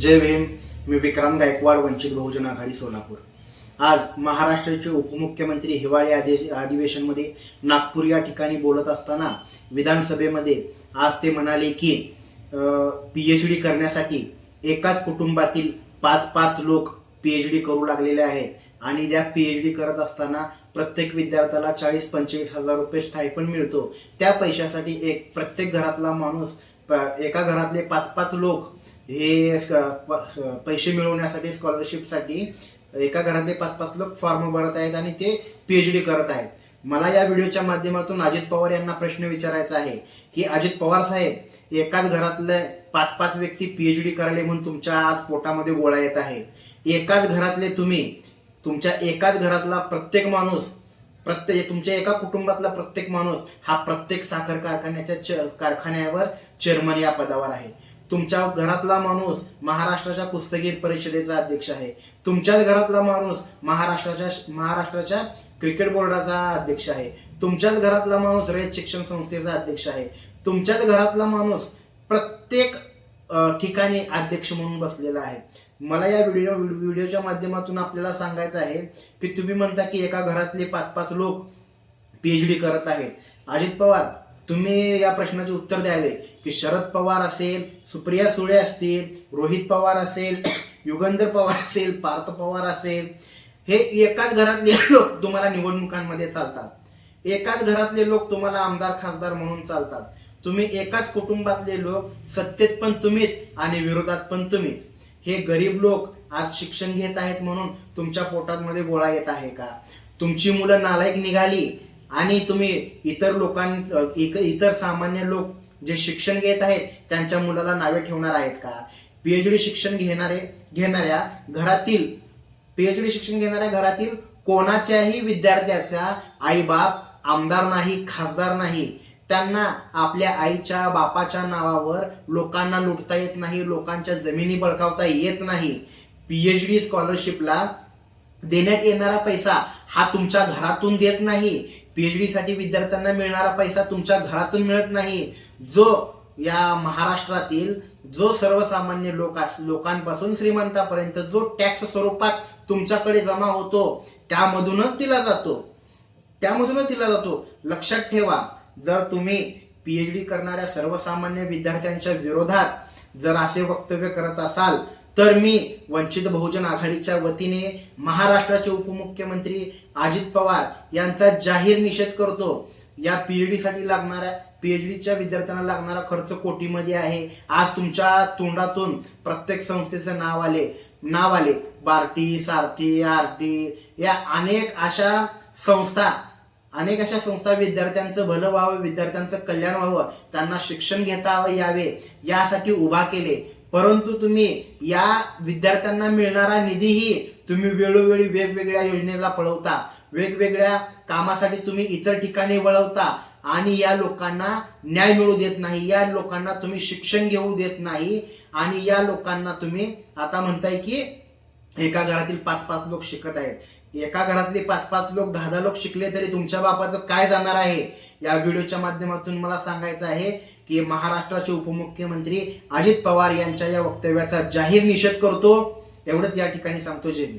जय भीम मी विक्रांत गायकवाड वंचित बहुजन आघाडी सोलापूर. आज महाराष्ट्राचे उपमुख्यमंत्री हिवाळी आदेश अधिवेशनमध्ये नागपूर या ठिकाणी बोलत असताना विधानसभेमध्ये आज ते म्हणाले की पी एच डी करण्यासाठी एकाच कुटुंबातील पाच पाच लोक पी एच डी करू लागलेले आहेत आणि त्या पी एच डी करत असताना प्रत्येक विद्यार्थ्याला चाळीस पंचेचाळीस हजार रुपये स्टायपण मिळतो. त्या पैशासाठी एक प्रत्येक घरातला माणूस प- एका घरातले पाच पाच लोक हे प- पैसे मिळवण्यासाठी स्कॉलरशिपसाठी एका घरातले पाच पाच लोक फॉर्म भरत आहेत आणि ते पी एच डी करत आहेत. मला या व्हिडिओच्या माध्यमातून अजित पवार यांना प्रश्न विचारायचा आहे की अजित पवार साहेब एकाच घरातले पाच पाच व्यक्ती पी एच डी करायले म्हणून तुमच्या आज पोटामध्ये गोळा येत आहे. एकाच घरातले तुम्ही तुमच्या एकाच घरातला प्रत्येक माणूस प्रत्येक तुमच्या एका कुटुंबातला प्रत्येक माणूस हा प्रत्येक साखर कारखान्याच्या च- कारखान्यावर चेअरमन या पदावर आहे. तुमच्या घरातला माणूस महाराष्ट्राच्या कुस्तीगीर परिषदेचा अध्यक्ष आहे. तुमच्याच घरातला माणूस महाराष्ट्राच्या महाराष्ट्राच्या क्रिकेट बोर्डाचा अध्यक्ष आहे. तुमच्याच घरातला माणूस रयत शिक्षण संस्थेचा अध्यक्ष आहे. तुमच्याच घरातला माणूस प्रत्येक ठिकाणी अध्यक्ष म्हणून बसलेला आहे. मला या व्हिडिओ व्हिडिओच्या माध्यमातून आपल्याला सांगायचं आहे की तुम्ही म्हणता की एका घरातले पाच पाच लोक पीएच डी करत आहेत. अजित पवार तुम्ही या प्रश्नाचे उत्तर द्यावे. की शरद पवार असेल सुप्रिया सुळे असतील रोहित पवार असेल युगंधर पवार असेल पार्थ पवार असेल हे एकाच घरातले लोक तुम्हाला निवडणुकांमध्ये चालतात. एकाच घरातले लोक तुम्हाला आमदार खासदार म्हणून चालतात. तुम्ही एकाच कुटुंबातले लोक सत्तेत पण तुम्हीच आणि विरोधात पण तुम्हीच. हे गरीब लोक आज शिक्षण घेत आहेत म्हणून तुमच्या पोटात गोळा येत आहे का? तुमची मुलं नालायक निघाली आणि तुम्ही इतर लोकां इक- इतर सामान्य लोक जे शिक्षण घेत आहेत त्यांच्या मुलाला नावे ठेवणार आहेत का? पीएचडी शिक्षण घेणारे घेणाऱ्या घरातील पीएचडी शिक्षण घेणाऱ्या घरातील कोणाच्याही विद्यार्थ्याचा आईबाप आमदार नाही खासदार नाही त्यांना आपल्या आईच्या बापाच्या नावावर लोकांना लुटता येत नाही लोकांच्या जमिनी बळकावता येत नाही. पीएचडी स्कॉलरशिपला देण्यात येणारा पैसा हा तुमच्या घरातून देत नाही. पीएचडी साठी विद्यार्थ्यांना मिळणारा पैसा तुमच्या घरातून मिळत नाही. जो या महाराष्ट्रातील जो सर्वसामान्य लोक अस- लोकांपासून श्रीमंतापर्यंत जो टॅक्स स्वरूपात तुमच्याकडे जमा होतो त्यामधूनच दिला जातो. त्यामधूनच दिला जातो. लक्षात ठेवा जर तुम्ही पीएचडी करणाऱ्या सर्वसामान्य विद्यार्थ्यांच्या विरोधात जर असे वक्तव्य करत असाल तर मी वंचित बहुजन आघाडीच्या वतीने महाराष्ट्राचे उपमुख्यमंत्री अजित पवार यांचा जाहीर निषेध करतो. या पीएचडी साठी लागणाऱ्या पीएचडीच्या विद्यार्थ्यांना लागणारा खर्च कोटीमध्ये आहे. आज तुमच्या तोंडातून प्रत्येक संस्थेचं नाव आले. नाव आले. बार्टी सारथी आरटी या अनेक अशा संस्था अनेक अशा संस्था विद्यार्थ्यांचं भलं व्हावं विद्यार्थ्यांचं कल्याण व्हावं त्यांना शिक्षण घेता यावे यासाठी उभा केले. परंतु तुम्ही या विद्यार्थ्यांना मिळणारा निधीही तुम्ही वेळोवेळी वेगवेगळ्या योजनेला पळवता. वेगवेगळ्या कामासाठी तुम्ही इतर ठिकाणी वळवता आणि या लोकांना न्याय मिळू देत नाही. या लोकांना तुम्ही शिक्षण घेऊ देत नाही आणि या लोकांना तुम्ही आता म्हणताय की एका घरातील पाच पाच लोक शिकत आहेत. एका घरातले पाच पाच लोक दहा दहा लोक शिकले तरी तुमच्या बापाचं काय जाणार आहे? या व्हिडिओच्या माध्यमातून मला सांगायचं आहे की महाराष्ट्राचे उपमुख्यमंत्री अजित पवार यांच्या या वक्तव्याचा जाहीर निषेध करतो. एवढंच या ठिकाणी सांगतो. जय मी